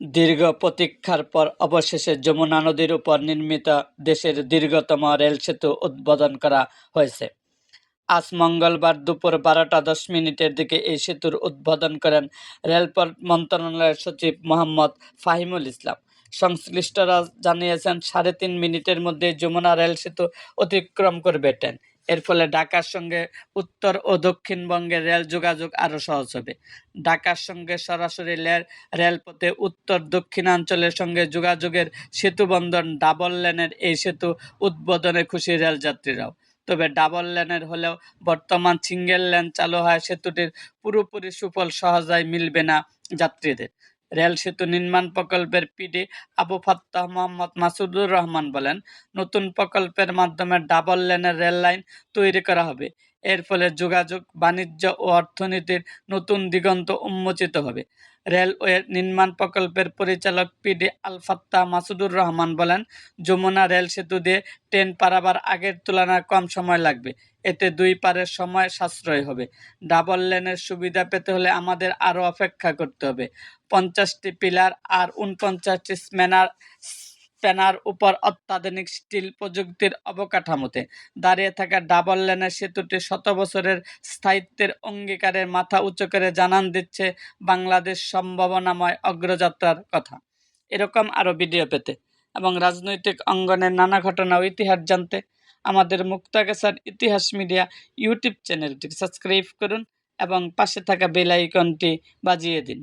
দীর্ঘ প্রতীক্ষার পর অবশেষে যমুনা নদীর উপর নির্মিত দেশের দীর্ঘতম রেল সেতু উদ্বোধন করা হয়েছে। আজ মঙ্গলবার দুপুর বারোটা দশ মিনিটের দিকে এই সেতুর উদ্বোধন করেন রেলপথ মন্ত্রণালয়ের সচিব মোহাম্মদ ফাহিমুল ইসলাম। সংশ্লিষ্টরা জানিয়েছেন, সাড়ে তিন মিনিটের মধ্যে যমুনা রেল সেতু অতিক্রম করবে ট্রেন এর ফলে ঢাকার সঙ্গে উত্তর ও দক্ষিণবঙ্গের রেল যোগাযোগ আরও সহজ হবে। ঢাকার সঙ্গে সরাসরি রেল রেলপথে উত্তর দক্ষিণাঞ্চলের সঙ্গে যোগাযোগের সেতুবন্ধন ডাবল লেনের এই সেতু উদ্বোধনে খুশি রেলযাত্রীরাও। তবে ডাবল লেনের হলেও বর্তমান সিঙ্গেল লেন চালু হয় সেতুটির পুরোপুরি সুফল সহজেই মিলবে না যাত্রীদের। রেল সেতু নির্মাণ প্রকল্পের পিডি আবু ফাত্তাহ মোহাম্মদ মাসুদুর রহমান বলেন, নতুন প্রকল্পের মাধ্যমে ডাবল লেনের রেল লাইন তৈরি করা হবে। এর ফলে যোগাযোগ, বাণিজ্য ও অর্থনীতির নতুন দিগন্ত উন্মোচিত হবে। রেলওয়ে নির্মাণ প্রকল্পের পরিচালক পিডি আলফাত্তা মাসুদুর রহমান বলেন, যমুনা রেল সেতু দিয়ে ট্রেন পারাবার আগের তুলনায় কম সময় লাগবে। এতে দুই পারের সময় সাশ্রয় হবে। ডাবল লেনের সুবিধা পেতে হলে আমাদের আরও অপেক্ষা করতে হবে। পঞ্চাশটি পিলার আর উনপঞ্চাশটি স্ম্যানার স্প্যানার উপর অত্যাধুনিক স্টিল প্রযুক্তির অবকাঠামোতে। দাঁড়িয়ে থাকা ডাবল লেনের সেতুটি শত বছরের স্থায়িত্বের অঙ্গীকারের মাথা উঁচু করে জানান দিচ্ছে বাংলাদেশ সম্ভাবনাময় অগ্রযাত্রার কথা। এরকম আরও ভিডিও পেতে এবং রাজনৈতিক অঙ্গনের নানা ঘটনা ও ইতিহাস জানতে আমাদের মুক্তাগাছার ইতিহাস মিডিয়া ইউটিউব চ্যানেলটি সাবস্ক্রাইব করুন এবং পাশে থাকা বেল আইকনটি বাজিয়ে দিন।